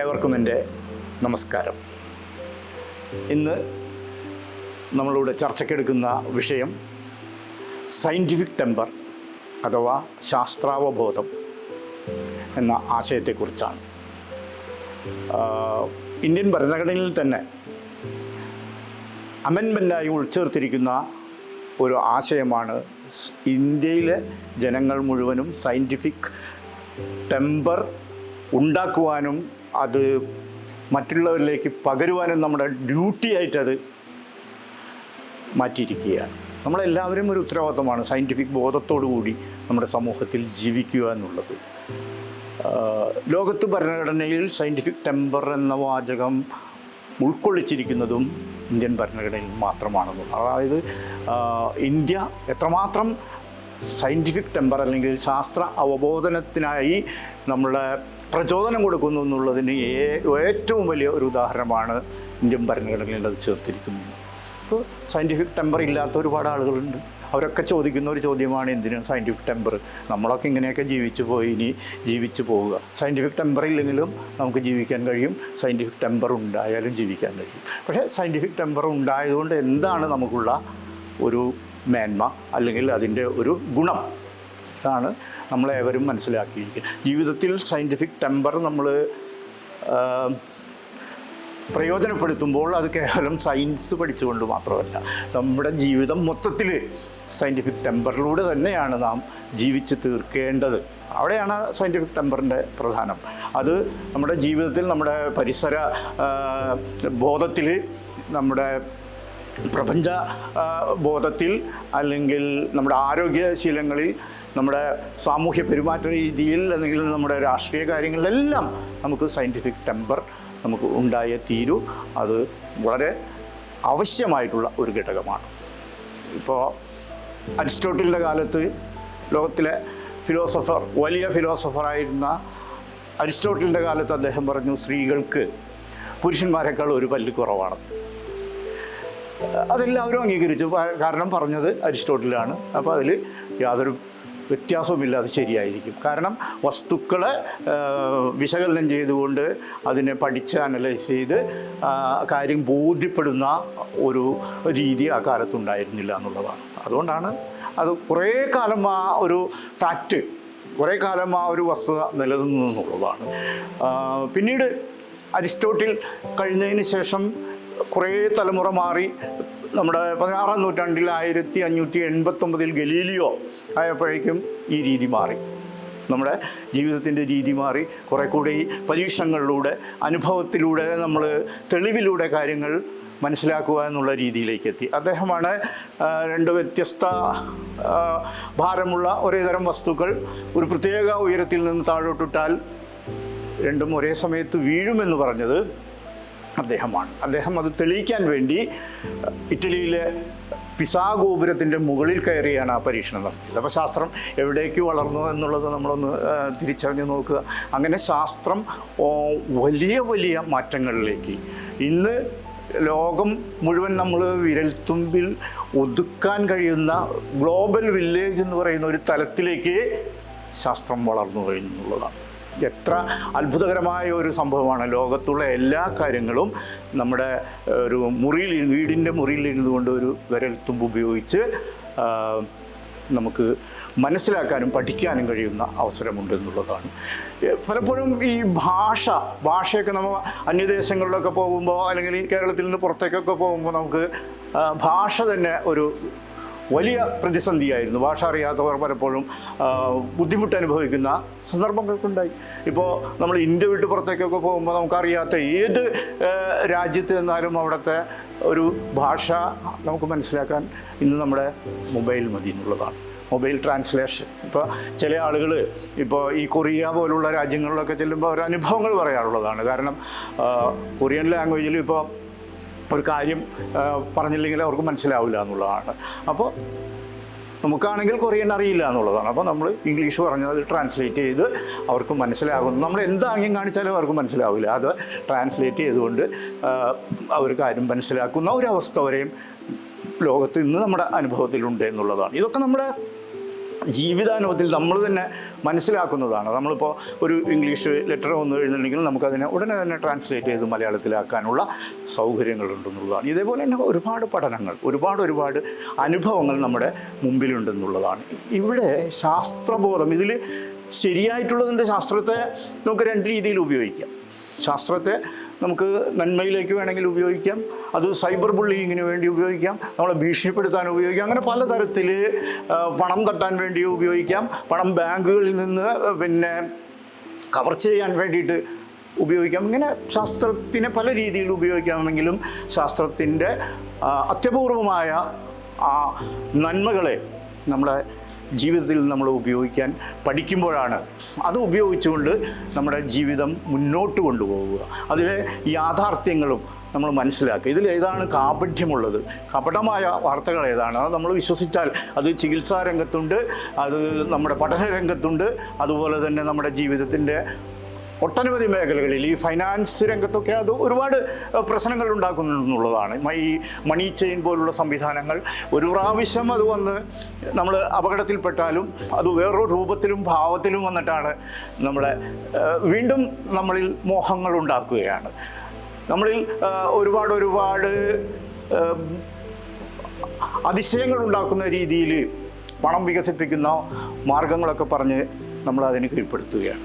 ഏവർക്കും എന്റെ നമസ്കാരം. ഇന്ന് നമ്മളിവിടെ ചർച്ചയ്ക്കെടുക്കുന്ന വിഷയം സയന്റിഫിക് ടെമ്പർ അഥവാ ശാസ്ത്രാവബോധം എന്ന ആശയത്തെക്കുറിച്ചാണ്. ഇന്ത്യൻ ഭരണഘടനയിൽ തന്നെ അമെൻമെന്റായി ഉൾച്ചേർത്തിരിക്കുന്ന ഒരു ആശയമാണ് ഇന്ത്യയിലെ ജനങ്ങൾ മുഴുവനും സയന്റിഫിക് ടെമ്പർ ഉണ്ടാക്കുവാനും അത് മറ്റുള്ളവരിലേക്ക് പകരുവാനും നമ്മുടെ ഡ്യൂട്ടി ആയിട്ടത് മാറ്റിയിരിക്കുകയാണ്. നമ്മളെല്ലാവരും ഒരു ഉത്തരവാദിത്തമാണ് സയന്റിഫിക് കൂടി നമ്മുടെ സമൂഹത്തിൽ ജീവിക്കുക എന്നുള്ളത്. ലോകത്ത് ഭരണഘടനയിൽ സയന്റിഫിക് ടെമ്പർ എന്ന വാചകം ഉൾക്കൊള്ളിച്ചിരിക്കുന്നതും ഇന്ത്യൻ ഭരണഘടനയിൽ മാത്രമാണെന്ന് അതായത് ഇന്ത്യ എത്രമാത്രം സയന്റിഫിക് ടെമ്പർ അല്ലെങ്കിൽ ശാസ്ത്ര അവബോധനത്തിനായി നമ്മളെ പ്രചോദനം കൊടുക്കുന്നു എന്നുള്ളതിന് ഏറ്റവും വലിയ ഒരു ഉദാഹരണമാണ് ഇന്ത്യൻ ഭരണഘടനയിൽ അത് ചേർത്തിരിക്കുന്നത്. ഇപ്പോൾ സയന്റിഫിക് ടെമ്പർ ഇല്ലാത്ത ഒരുപാട് ആളുകളുണ്ട്. അവരൊക്കെ ചോദിക്കുന്ന ഒരു ചോദ്യമാണ് എന്തിന് സയന്റിഫിക് ടെമ്പർ നമ്മളൊക്കെ ഇങ്ങനെയൊക്കെ ജീവിച്ചു പോയി ഇനി ജീവിച്ചു പോവുക. സയന്റിഫിക് ടെമ്പർ ഇല്ലെങ്കിലും നമുക്ക് ജീവിക്കാൻ കഴിയും. സയന്റിഫിക് ടെമ്പർ ഉണ്ടായാലും ജീവിക്കാൻ കഴിയും. പക്ഷേ സയന്റിഫിക് ടെമ്പർ ഉണ്ടായതുകൊണ്ട് എന്താണ് നമുക്കുള്ള ഒരു മേന്മ അല്ലെങ്കിൽ അതിന്റെ ഒരു ഗുണം? ഇതാണ് നമ്മളേവരും മനസ്സിലാക്കിയിരിക്കുക. ജീവിതത്തിൽ സയന്റിഫിക് ടെമ്പർ നമ്മൾ പ്രയോജനപ്പെടുത്തുമ്പോൾ അത് കേവലം സയൻസ് പഠിച്ചുകൊണ്ട് മാത്രമല്ല നമ്മുടെ ജീവിതം മൊത്തത്തിൽ സയന്റിഫിക് ടെമ്പറിലൂടെ തന്നെയാണ് നാം ജീവിച്ച് തീർക്കേണ്ടത്. അവിടെയാണ് സയന്റിഫിക് ടെമ്പറിന്റെ പ്രധാനം. അത് നമ്മുടെ ജീവിതത്തിൽ നമ്മുടെ പരിസര ബോധത്തിൽ നമ്മുടെ പ്രപഞ്ച ബോധത്തിൽ അല്ലെങ്കിൽ നമ്മുടെ ആരോഗ്യശീലങ്ങളിൽ നമ്മുടെ സാമൂഹ്യ പെരുമാറ്റ രീതിയിൽ അല്ലെങ്കിൽ നമ്മുടെ രാഷ്ട്രീയ കാര്യങ്ങളിലെല്ലാം നമുക്ക് സയന്റിഫിക് ടെമ്പർ നമുക്ക് ഉണ്ടായ തീരൂ. അത് വളരെ ആവശ്യമായിട്ടുള്ള ഒരു ഘടകമാണ്. ഇപ്പോൾ അരിസ്റ്റോട്ടിലിന്റെ കാലത്ത് ലോകത്തിലെ ഫിലോസഫർ വലിയ ഫിലോസഫറായിരുന്ന അരിസ്റ്റോട്ടിലിന്റെ കാലത്ത് അദ്ദേഹം പറഞ്ഞു സ്ത്രീകൾക്ക് പുരുഷന്മാരെക്കാൾ ഒരു പല്ല് കുറവാണ്. അതെല്ലാവരും അംഗീകരിച്ചു. കാരണം പറഞ്ഞത് അരിസ്റ്റോട്ടിലാണ്. അപ്പോൾ അതിൽ യാതൊരു വ്യത്യാസവുമില്ല അത് ശരിയായിരിക്കും. കാരണം വസ്തുക്കളെ വിശകലനം ചെയ്തുകൊണ്ട് അതിനെ പഠിച്ച് അനലൈസ് ചെയ്ത് കാര്യം ബോധ്യപ്പെടുന്ന ഒരു രീതി ആ കാലത്തുണ്ടായിരുന്നില്ല എന്നുള്ളതാണ്. അതുകൊണ്ടാണ് അത് കുറേ കാലം ആ ഒരു ഫാക്റ്റ് കുറേ കാലം ആ ഒരു വസ്തുത നിലനിന്നു എന്നുള്ളതാണ് പിന്നീട് അരിസ്റ്റോട്ടിൽ കഴിഞ്ഞതിന് ശേഷം കുറേ തലമുറ മാറി. നമ്മുടെ പതിനാറാം നൂറ്റാണ്ടിൽ ആയിരത്തി അഞ്ഞൂറ്റി എൺപത്തൊമ്പതിൽ ഗലീലിയോ ആയപ്പോഴേക്കും ഈ രീതി മാറി. നമ്മുടെ ജീവിതത്തിന്റെ രീതി മാറി. കുറേ കൂടി പരീക്ഷണങ്ങളിലൂടെ അനുഭവത്തിലൂടെ നമ്മൾ തെളിവിലൂടെ കാര്യങ്ങൾ മനസ്സിലാക്കുക എന്നുള്ള രീതിയിലേക്ക് എത്തി. അദ്ദേഹമാണ് രണ്ട് വ്യത്യസ്ത ഭാരമുള്ള ഒരേ തരം വസ്തുക്കൾ ഒരു പ്രത്യേക ഉയരത്തിൽ നിന്ന് താഴോട്ടിട്ടാൽ രണ്ടും ഒരേ സമയത്ത് വീഴുമെന്ന് പറഞ്ഞത് അദ്ദേഹമാണ്. അദ്ദേഹം അത് തെളിയിക്കാൻ വേണ്ടി ഇറ്റലിയിലെ പിസാ ഗോപുരത്തിന്റെ മുകളിൽ കയറിയാണ് ആ പരീക്ഷണം നടത്തിയത്. അപ്പോൾ ശാസ്ത്രം എവിടേക്ക് വളർന്നു എന്നുള്ളത് നമ്മളൊന്ന് തിരിച്ചറിഞ്ഞ് നോക്കുക. അങ്ങനെ ശാസ്ത്രം വലിയ വലിയ മാറ്റങ്ങളിലേക്ക്. ഇന്ന് ലോകം മുഴുവൻ നമ്മൾ വിരൽത്തുമ്പിൽ ഒതുക്കാൻ കഴിയുന്ന ഗ്ലോബൽ വില്ലേജ് എന്ന് പറയുന്ന ഒരു തലത്തിലേക്ക് ശാസ്ത്രം വളർന്നു കഴിഞ്ഞുള്ളതാണ്. എത്ര അത്ഭുതകരമായ ഒരു സംഭവമാണ്. ലോകത്തുള്ള എല്ലാ കാര്യങ്ങളും നമ്മുടെ ഒരു മുറിയിൽ വീടിന്റെ മുറിയിൽ ഇരുന്നുകൊണ്ട് ഒരു വിരൽത്തുമ്പ് ഉപയോഗിച്ച് നമുക്ക് മനസ്സിലാക്കാനും പഠിക്കാനും കഴിയുന്ന അവസരമുണ്ട് എന്നുള്ളതാണ്. പലപ്പോഴും ഈ ഭാഷ ഭാഷയൊക്കെ നമ്മൾ അന്യദേശങ്ങളിലൊക്കെ പോകുമ്പോൾ അല്ലെങ്കിൽ കേരളത്തിൽ നിന്ന് പുറത്തേക്കൊക്കെ പോകുമ്പോൾ നമുക്ക് ഭാഷ തന്നെ ഒരു വലിയ പ്രതിസന്ധിയായിരുന്നു. ഭാഷ അറിയാത്തവർ പലപ്പോഴും ബുദ്ധിമുട്ട് അനുഭവിക്കുന്ന സന്ദർഭങ്ങൾക്കുണ്ടായി. ഇപ്പോൾ നമ്മൾ ഇന്ത്യ വിട്ട് പുറത്തേക്കൊക്കെ പോകുമ്പോൾ നമുക്കറിയാത്ത ഏത് രാജ്യത്ത് നിന്നാലും അവിടുത്തെ ഒരു ഭാഷ നമുക്ക് മനസ്സിലാക്കാൻ ഇന്ന് നമ്മുടെ മൊബൈൽ മതി എന്നുള്ളതാണ്. Mobile translation. ഇപ്പോൾ ചില ആളുകൾ ഇപ്പോൾ ഈ കൊറിയ പോലുള്ള രാജ്യങ്ങളിലൊക്കെ ചെല്ലുമ്പോൾ അവർ അനുഭവങ്ങൾ പറയാറുള്ളതാണ്. കാരണം കൊറിയൻ ലാംഗ്വേജിൽ ഇപ്പോൾ ഒരു കാര്യം പറഞ്ഞില്ലെങ്കിൽ അവർക്ക് മനസ്സിലാവില്ല എന്നുള്ളതാണ്. അപ്പോൾ നമുക്കാണെങ്കിൽ കൊറിയൻ അറിയില്ല എന്നുള്ളതാണ്. അപ്പോൾ നമ്മൾ ഇംഗ്ലീഷ് പറഞ്ഞത് ട്രാൻസ്ലേറ്റ് ചെയ്ത് അവർക്ക് മനസ്സിലാകുന്നു. നമ്മൾ എന്ത് കാണിച്ചാലും അവർക്ക് മനസ്സിലാവില്ല. അത് ട്രാൻസ്ലേറ്റ് ചെയ്തുകൊണ്ട് അവർ കാര്യം മനസ്സിലാക്കുന്ന ഒരവസ്ഥ വരെയും ലോകത്ത് ഇന്ന് നമ്മുടെ അനുഭവത്തിലുണ്ട് എന്നുള്ളതാണ്. ഇതൊക്കെ നമ്മുടെ ജീവിതാനുഭവത്തിൽ നമ്മൾ തന്നെ മനസ്സിലാക്കുന്നതാണ്. നമ്മളിപ്പോൾ ഒരു ഇംഗ്ലീഷ് ലെറ്റർ വന്നു കഴിഞ്ഞിട്ടുണ്ടെങ്കിൽ നമുക്കതിനെ ഉടനെ തന്നെ ട്രാൻസ്ലേറ്റ് ചെയ്ത് മലയാളത്തിലാക്കാനുള്ള സൗകര്യങ്ങളുണ്ടെന്നുള്ളതാണ്. ഇതേപോലെ തന്നെ ഒരുപാട് പഠനങ്ങൾ ഒരുപാട് ഒരുപാട് അനുഭവങ്ങൾ നമ്മുടെ മുമ്പിലുണ്ടെന്നുള്ളതാണ്. ഇവിടെ ശാസ്ത്രബോധം ഇതിൽ ശരിയായിട്ടുള്ളതിന്റെ ശാസ്ത്രത്തെ നമുക്ക് രണ്ട് രീതിയിൽ ഉപയോഗിക്കാം. ശാസ്ത്രത്തെ നമുക്ക് നന്മയിലേക്ക് വേണമെങ്കിൽ ഉപയോഗിക്കാം. അത് സൈബർ ബുള്ളിങ്ങിന് വേണ്ടി ഉപയോഗിക്കാം. നമ്മളെ ഭീഷണിപ്പെടുത്താൻ ഉപയോഗിക്കാം. അങ്ങനെ പലതരത്തിൽ പണം തട്ടാൻ വേണ്ടി ഉപയോഗിക്കാം. പണം ബാങ്കുകളിൽ നിന്ന് പിന്നെ കവർ ചെയ്യാൻ വേണ്ടിയിട്ട് ഉപയോഗിക്കാം. ഇങ്ങനെ ശാസ്ത്രത്തിനെ പല രീതിയിൽ ഉപയോഗിക്കാമെങ്കിലും ശാസ്ത്രത്തിന്റെ അത്യപൂർവമായ ആ നന്മകളെ നമ്മളെ ജീവിതത്തിൽ നമ്മൾ ഉപയോഗിക്കാൻ പഠിക്കുമ്പോഴാണ് അത് ഉപയോഗിച്ചുകൊണ്ട് നമ്മുടെ ജീവിതം മുന്നോട്ട് കൊണ്ടുപോവുക. അതിലെ യാഥാർത്ഥ്യങ്ങളും നമ്മൾ മനസ്സിലാക്കുക. ഇതിൽ ഏതാണ് കാപഠ്യമുള്ളത്? കപടമായ വാർത്തകൾ ഏതാണ്? അത് നമ്മൾ വിശ്വസിച്ചാൽ അത് ചികിത്സാ രംഗത്തുണ്ട് അത് നമ്മുടെ പഠന രംഗത്തുണ്ട് അതുപോലെ തന്നെ നമ്മുടെ ജീവിതത്തിന്റെ ഒട്ടനവധി മേഖലകളിൽ ഈ ഫൈനാൻസ് രംഗത്തൊക്കെ അത് ഒരുപാട് പ്രശ്നങ്ങൾ ഉണ്ടാക്കുന്നുള്ളതാണ്. ഈ മണി ചെയിൻ പോലുള്ള സംവിധാനങ്ങൾ ഒരു പ്രാവശ്യം അത് വന്ന് നമ്മൾ അപകടത്തിൽപ്പെട്ടാലും അത് വേറൊരു രൂപത്തിലും ഭാവത്തിലും വന്നിട്ടാണ് നമ്മളെ വീണ്ടും നമ്മളിൽ മോഹങ്ങൾ ഉണ്ടാക്കുകയാണ്. നമ്മളിൽ ഒരുപാട് ഒരുപാട് അതിശയങ്ങൾ ഉണ്ടാക്കുന്ന രീതിയിൽ പണം വികസിപ്പിക്കുന്ന മാർഗങ്ങളൊക്കെ പറഞ്ഞ് നമ്മൾ അതിന് കീഴ്പ്പെടുത്തുകയാണ്.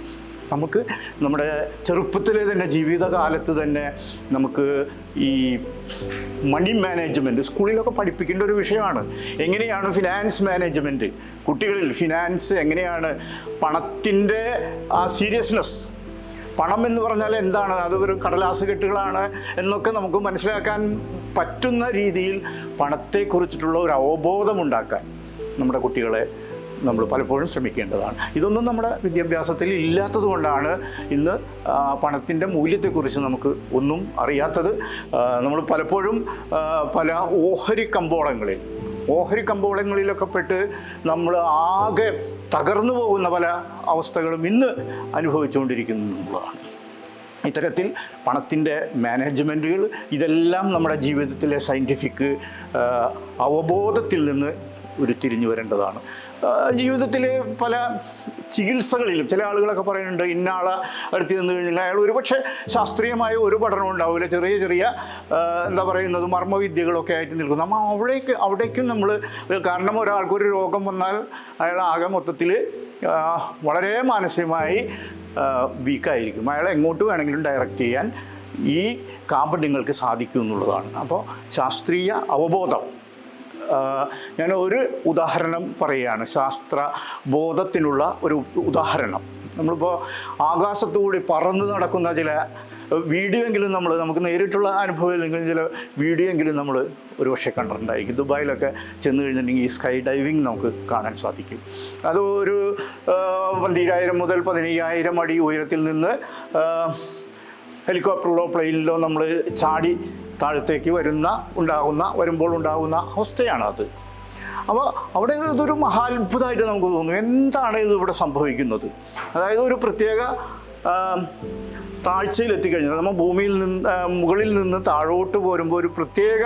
നമുക്ക് നമ്മുടെ ചെറുപ്പത്തിലെ തന്നെ ജീവിതകാലത്ത് തന്നെ നമുക്ക് ഈ മണി മാനേജ്മെന്റ് സ്കൂളിലൊക്കെ പഠിപ്പിക്കേണ്ട ഒരു വിഷയമാണ്. എങ്ങനെയാണ് ഫിനാൻസ് മാനേജ്മെന്റ് കുട്ടികളിൽ ഫിനാൻസ് എങ്ങനെയാണ് പണത്തിന്റെ ആ സീരിയസ്നെസ് പണം എന്ന് പറഞ്ഞാൽ എന്താണ്? അത് ഒരു കടലാസ് കെട്ടുകളാണ് എന്നൊക്കെ നമുക്ക് മനസ്സിലാക്കാൻ പറ്റുന്ന രീതിയിൽ പണത്തെക്കുറിച്ചിട്ടുള്ള ഒരു അവബോധം ഉണ്ടാക്കാൻ നമ്മുടെ കുട്ടികളെ നമ്മൾ പലപ്പോഴും ശ്രമിക്കേണ്ടതാണ്. ഇതൊന്നും നമ്മുടെ വിദ്യാഭ്യാസത്തിൽ ഇല്ലാത്തത് കൊണ്ടാണ് ഇന്ന് പണത്തിന്റെ മൂല്യത്തെക്കുറിച്ച് നമുക്ക് ഒന്നും അറിയാത്തത്. നമ്മൾ പലപ്പോഴും പല ഓഹരി കമ്പോളങ്ങളിൽ ഓഹരി കമ്പോളങ്ങളിലൊക്കെ പെട്ട് നമ്മൾ ആകെ തകർന്നു പോകുന്ന പല അവസ്ഥകളും ഇന്ന് അനുഭവിച്ചുകൊണ്ടിരിക്കുന്നു എന്നുള്ളതാണ്. ഇത്തരത്തിൽ പണത്തിന്റെ മാനേജ്മെന്റുകൾ ഇതെല്ലാം നമ്മുടെ ജീവിതത്തിലെ സയന്റിഫിക് അവബോധത്തിൽ നിന്ന് ഉരുത്തിരിഞ്ഞു വരേണ്ടതാണ്. ജീവിതത്തിലെ പല ചികിത്സകളിലും ചില ആളുകളൊക്കെ പറയുന്നുണ്ട് ഇന്ന ആളെ അടുത്ത് നിന്ന് കഴിഞ്ഞാൽ അയാൾ ഒരുപക്ഷെ ശാസ്ത്രീയമായ ഒരു പഠനം ഉണ്ടാവില്ല. ചെറിയ ചെറിയ എന്താ പറയുന്നത് മർമ്മവിദ്യകളൊക്കെ ആയിട്ട് നിൽക്കും നമ്മൾ അവിടേക്ക് അവിടേക്കും നമ്മൾ കാരണം ഒരാൾക്കൊരു രോഗം വന്നാൽ അയാൾ ആകെ മൊത്തത്തിൽ വളരെ മാനസികമായി വീക്കായിരിക്കും. അയാളെ എങ്ങോട്ട് വേണമെങ്കിലും ഡയറക്റ്റ് ചെയ്യാൻ ഈ കാമ്പ് നിങ്ങൾക്ക് സാധിക്കും എന്നുള്ളതാണ്. അപ്പോൾ ശാസ്ത്രീയ അവബോധം ഞാൻ ഒരു ഉദാഹരണം പറയുകയാണ്. ശാസ്ത്ര ബോധത്തിനുള്ള ഒരു ഉദാഹരണം. നമ്മളിപ്പോൾ ആകാശത്തുകൂടി പറന്ന് നടക്കുന്ന ചില വീഡിയോ എങ്കിലും നമ്മൾ നമുക്ക് നേരിട്ടുള്ള അനുഭവം അല്ലെങ്കിൽ ചില വീഡിയോ എങ്കിലും നമ്മൾ ഒരു പക്ഷേ കണ്ടിട്ടുണ്ടായിരിക്കും. ദുബായിലൊക്കെ ചെന്ന് കഴിഞ്ഞിട്ടുണ്ടെങ്കിൽ ഈ സ്കൈ ഡൈവിങ് നമുക്ക് കാണാൻ സാധിക്കും. അതൊരു പന്തീരായിരം മുതൽ പതിനയ്യായിരം അടി ഉയരത്തിൽ നിന്ന് ഹെലികോപ്റ്ററിലോ പ്ലെയിനിലോ നമ്മൾ ചാടി താഴത്തേക്ക് വരുന്ന ഉണ്ടാകുന്ന വരുമ്പോൾ ഉണ്ടാകുന്ന അവസ്ഥയാണ് അത്. അപ്പോൾ അവിടെ ഇതൊരു മഹാത്ഭുതമായിട്ട് നമുക്ക് തോന്നുന്നു. എന്താണ് ഇത് ഇവിടെ സംഭവിക്കുന്നത്? അതായത് ഒരു പ്രത്യേക എത്തിക്കഴിഞ്ഞാൽ നമ്മൾ ഭൂമിയിൽ നിന്ന് മുകളിൽ നിന്ന് താഴോട്ട് പോരുമ്പോൾ ഒരു പ്രത്യേക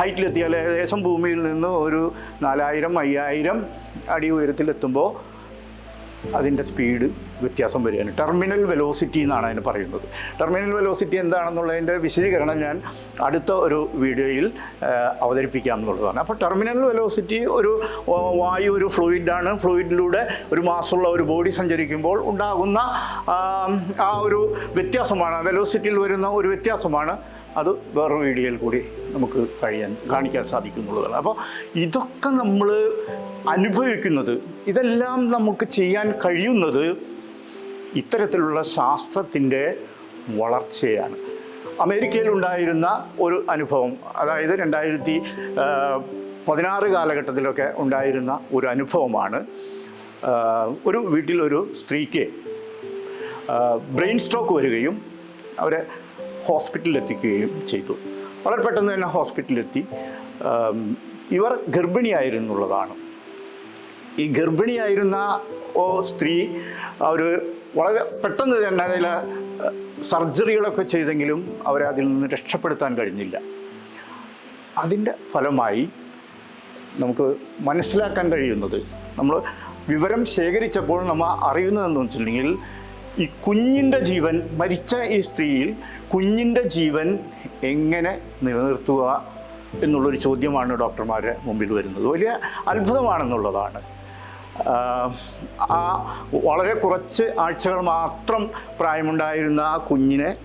ഹൈറ്റിലെത്തിയാൽ ഏകദേശം ഭൂമിയിൽ നിന്ന് ഒരു നാലായിരം അയ്യായിരം അടി ഉയരത്തിലെത്തുമ്പോൾ അതിന്റെ സ്പീഡ് വ്യത്യാസം വരികയാണ്. ടെർമിനൽ വെലോസിറ്റി എന്നാണ് അതിന് പറയുന്നത്. ടെർമിനൽ വെലോസിറ്റി എന്താണെന്നുള്ളതിന്റെ വിശദീകരണം ഞാൻ അടുത്ത ഒരു വീഡിയോയിൽ അവതരിപ്പിക്കാം എന്നുള്ളതാണ്. അപ്പോൾ ടെർമിനൽ വെലോസിറ്റി ഒരു വായു ഒരു ഫ്ലൂയിഡാണ് ഫ്ലൂയിഡിലൂടെ ഒരു മാസമുള്ള ഒരു ബോഡി സഞ്ചരിക്കുമ്പോൾ ഉണ്ടാകുന്ന ആ, ആ ഒരു വ്യത്യാസമാണ്. വെലോസിറ്റിയിൽ വരുന്ന ഒരു വ്യത്യാസമാണ്. അത് വേറൊരു വീഡിയോയിൽ കൂടി നമുക്ക് കഴിയാൻ കാണിക്കാൻ സാധിക്കുന്നുള്ളതാണ്. അപ്പോൾ ഇതൊക്കെ നമ്മൾ അനുഭവിക്കുന്നത് ഇതെല്ലാം നമുക്ക് ചെയ്യാൻ കഴിയുന്നത് ഇത്തരത്തിലുള്ള ശാസ്ത്രത്തിന്റെ വളർച്ചയാണ്. അമേരിക്കയിൽ ഉണ്ടായിരുന്ന ഒരു അനുഭവം അതായത് രണ്ടായിരത്തി പതിനാറ് കാലഘട്ടത്തിലൊക്കെ ഉണ്ടായിരുന്ന ഒരു അനുഭവമാണ്. ഒരു വീട്ടിലൊരു സ്ത്രീക്ക് ബ്രെയിൻ സ്ട്രോക്ക് വരികയും അവരെ ഹോസ്പിറ്റലിലെത്തിക്കുകയും ചെയ്തു. വളരെ പെട്ടെന്ന് തന്നെ ഹോസ്പിറ്റലിലെത്തി. ഇവർ ഗർഭിണിയായിരുന്നുള്ളതാണ്. ഈ ഗർഭിണിയായിരുന്ന സ്ത്രീ അവർ വളരെ പെട്ടെന്ന് തന്നെ അതിൽ സർജറികളൊക്കെ ചെയ്തെങ്കിലും അവരെ അതിൽ നിന്ന് രക്ഷപ്പെടുത്താൻ കഴിഞ്ഞില്ല. അതിന്റെ ഫലമായി നമുക്ക് മനസ്സിലാക്കാൻ കഴിയുന്നത് നമ്മൾ വിവരം ശേഖരിച്ചപ്പോൾ നമ്മൾ അറിയുന്നതെന്ന് വെച്ചിട്ടുണ്ടെങ്കിൽ ഈ കുഞ്ഞിന്റെ ജീവൻ മരിച്ച ഈ സ്ത്രീയിൽ കുഞ്ഞിന്റെ ജീവൻ എങ്ങനെ നിലനിർത്തുക എന്നുള്ളൊരു ചോദ്യമാണ് ഡോക്ടർമാരുടെ മുമ്പിൽ വരുന്നത്. വലിയ അത്ഭുതമാണെന്നുള്ളതാണ്. ആ വളരെ കുറച്ച് ആഴ്ചകൾ മാത്രം പ്രായമുണ്ടായിരുന്ന ആ കുഞ്ഞിനെ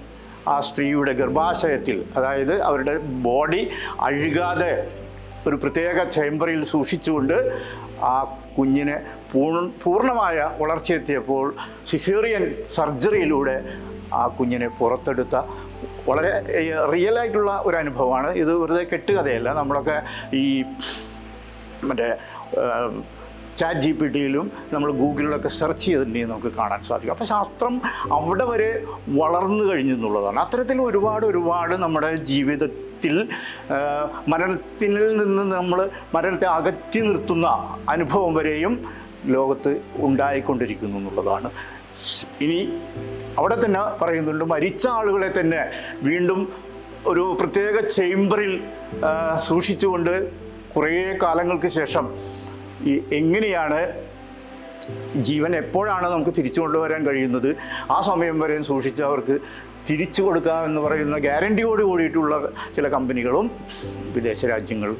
ആ സ്ത്രീയുടെ ഗർഭാശയത്തിൽ അതായത് അവരുടെ ബോഡി അഴുകാതെ ഒരു പ്രത്യേക ചേംബറിൽ സൂക്ഷിച്ചുകൊണ്ട് ആ കുഞ്ഞിനെ പൂർണ പൂർണമായ വളർച്ചയെത്തിയപ്പോൾ സിസേറിയൻ സർജറിയിലൂടെ ആ കുഞ്ഞിനെ പുറത്തെടുത്ത വളരെ റിയൽ ആയിട്ടുള്ള ഒരു അനുഭവമാണ്. ഇത് വെറുതെ കെട്ടുകഥയല്ല. നമ്മളൊക്കെ ഈ മറ്റേ ചാറ്റ് ജി പി ടിയിലും നമ്മൾ ഗൂഗിളിലൊക്കെ സെർച്ച് ചെയ്തിട്ടുണ്ടെങ്കിൽ നമുക്ക് കാണാൻ സാധിക്കും. അപ്പോൾ ശാസ്ത്രം അവിടെ വരെ വളർന്നു കഴിഞ്ഞു എന്നുള്ളതാണ്. അത്തരത്തിൽ ഒരുപാട് ഒരുപാട് നമ്മുടെ ജീവിതത്തിൽ ആ, മരണത്തിൽ നിന്ന് നമ്മൾ മരണത്തെ അകറ്റി നിർത്തുന്ന അനുഭവം വരെയും ലോകത്ത് ഉണ്ടായിക്കൊണ്ടിരിക്കുന്നു എന്നുള്ളതാണ്. ഇനി അവിടെ തന്നെ പറയുന്നുണ്ട് മരിച്ച ആളുകളെ തന്നെ വീണ്ടും ഒരു പ്രത്യേക ചേംബറിൽ സൂക്ഷിച്ചുകൊണ്ട് കുറേ കാലങ്ങൾക്ക് ശേഷം ഈ എങ്ങനെയാണ് ജീവൻ എപ്പോഴാണ് നമുക്ക് തിരിച്ചു കൊണ്ടുവരാൻ കഴിയുന്നത്? ആ സമയം വരെയും സൂക്ഷിച്ച് അവർക്ക് തിരിച്ചു കൊടുക്കാം എന്ന് പറയുന്ന ഗ്യാരണ്ടിയോട് കൂടിയിട്ടുള്ള ചില കമ്പനികളും വിദേശ രാജ്യങ്ങൾ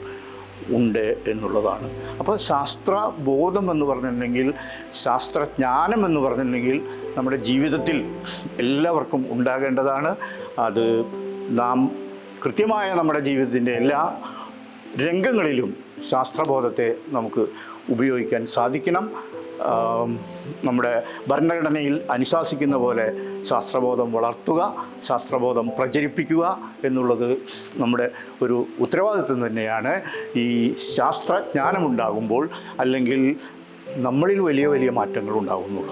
ഉണ്ട് എന്നുള്ളതാണ്. അപ്പോൾ ശാസ്ത്ര ബോധം എന്ന് പറഞ്ഞിട്ടുണ്ടെങ്കിൽ ശാസ്ത്രജ്ഞാനം എന്ന് പറഞ്ഞിട്ടുണ്ടെങ്കിൽ നമ്മുടെ ജീവിതത്തിൽ എല്ലാവർക്കും ഉണ്ടാകേണ്ടതാണ്. അത് നാം കൃത്യമായ നമ്മുടെ ജീവിതത്തിന്റെ എല്ലാ രംഗങ്ങളിലും ശാസ്ത്രബോധത്തെ നമുക്ക് ഉപയോഗിക്കാൻ സാധിക്കണം. നമ്മുടെ ഭരണഘടനയിൽ അനുശാസിക്കുന്ന പോലെ ശാസ്ത്രബോധം വളർത്തുക ശാസ്ത്രബോധം പ്രചരിപ്പിക്കുക എന്നുള്ളത് നമ്മുടെ ഒരു ഉത്തരവാദിത്വം തന്നെയാണ്. ഈ ശാസ്ത്രജ്ഞാനമുണ്ടാകുമ്പോൾ അല്ലെങ്കിൽ നമ്മളിൽ വലിയ വലിയ മാറ്റങ്ങൾ ഉണ്ടാകും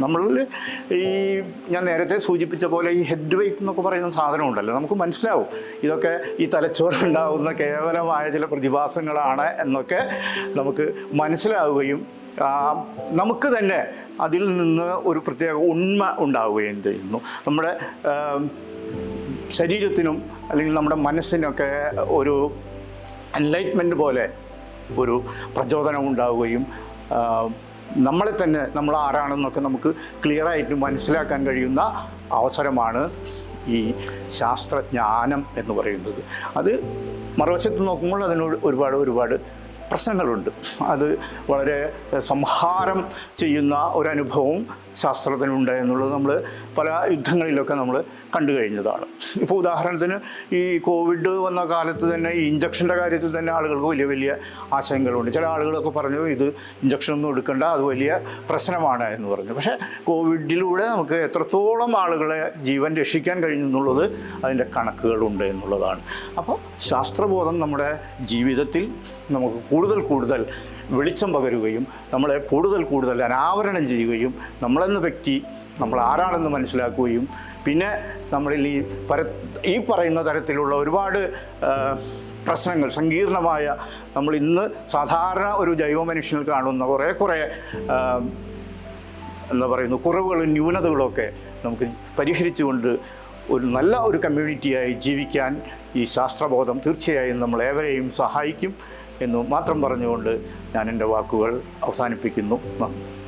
നമ്മളിൽ ഈ ഞാൻ നേരത്തെ സൂചിപ്പിച്ച പോലെ ഈ ഹെഡ് വെയ്റ്റ് എന്നൊക്കെ പറയുന്ന സാധനം ഉണ്ടല്ലോ. നമുക്ക് മനസ്സിലാവും. ഇതൊക്കെ ഈ തലച്ചോറുണ്ടാവുന്ന കേവലമായ ചില പ്രതിഭാസങ്ങളാണ് എന്നൊക്കെ നമുക്ക് മനസ്സിലാവുകയും നമുക്ക് തന്നെ അതിൽ നിന്ന് ഒരു പ്രത്യേക ഉണ്മ ഉണ്ടാവുകയും ചെയ്യുന്നു. നമ്മുടെ ശരീരത്തിനും അല്ലെങ്കിൽ നമ്മുടെ മനസ്സിനൊക്കെ ഒരു എൻലൈറ്റ്മെന്റ് പോലെ ഒരു പ്രചോദനം ഉണ്ടാവുകയും നമ്മളെ തന്നെ നമ്മൾ ആരാണെന്നൊക്കെ നമുക്ക് ക്ലിയറായിട്ട് മനസ്സിലാക്കാൻ കഴിയുന്ന അവസരമാണ് ഈ ശാസ്ത്രജ്ഞാനം എന്ന് പറയുന്നത്. അത് മറുവശത്ത് നോക്കുമ്പോൾ അതിനോട് ഒരുപാട് ഒരുപാട് പ്രശ്നങ്ങളുണ്ട്. അത് വളരെ സംഹാരം ചെയ്യുന്ന ഒരനുഭവവും ശാസ്ത്രത്തിനുണ്ട് എന്നുള്ളത് നമ്മൾ പല യുദ്ധങ്ങളിലൊക്കെ നമ്മൾ കണ്ടു കഴിഞ്ഞതാണ്. ഇപ്പോൾ ഉദാഹരണത്തിന് ഈ കോവിഡ് വന്ന കാലത്ത് തന്നെ ഈ ഇഞ്ചക്ഷന്റെ കാര്യത്തിൽ തന്നെ ആളുകൾക്ക് വലിയ വലിയ ആശങ്കകളുണ്ട്. ചില ആളുകളൊക്കെ പറഞ്ഞു ഇത് ഇഞ്ചക്ഷൻ ഒന്നും എടുക്കണ്ട അത് വലിയ പ്രശ്നമാണ് എന്ന് പറഞ്ഞു. പക്ഷേ കോവിഡിലൂടെ നമുക്ക് എത്രത്തോളം ആളുകളെ ജീവൻ രക്ഷിക്കാൻ കഴിഞ്ഞു എന്നുള്ളത് അതിന്റെ കണക്കുകളുണ്ട് എന്നുള്ളതാണ്. അപ്പോൾ ശാസ്ത്രബോധം നമ്മുടെ ജീവിതത്തിൽ നമുക്ക് കൂടുതൽ കൂടുതൽ വെളിച്ചം പകരുകയും നമ്മളെ കൂടുതൽ കൂടുതൽ അനാവരണം ചെയ്യുകയും നമ്മളെന്ന വ്യക്തി നമ്മൾ ആരാണെന്ന് മനസ്സിലാക്കുകയും പിന്നെ നമ്മളിൽ ഈ പര ഈ പറയുന്ന തരത്തിലുള്ള ഒരുപാട് പ്രശ്നങ്ങൾ സങ്കീർണമായ നമ്മൾ ഇന്ന് സാധാരണ ഒരു ജൈവ മനുഷ്യനിൽ കാണുന്ന കുറേ കുറേ എന്താ പറയുന്നു കുറവുകളും ന്യൂനതകളൊക്കെ നമുക്ക് പരിഹരിച്ചുകൊണ്ട് ഒരു നല്ല ഒരു കമ്മ്യൂണിറ്റിയായി ജീവിക്കാൻ ഈ ശാസ്ത്രബോധം തീർച്ചയായും നമ്മൾ ഏവരെയും സഹായിക്കും. എന്ന് മാത്രം പറഞ്ഞുകൊണ്ട് ഞാൻ എന്റെ വാക്കുകൾ അവസാനിപ്പിക്കുന്നു. നന്ദി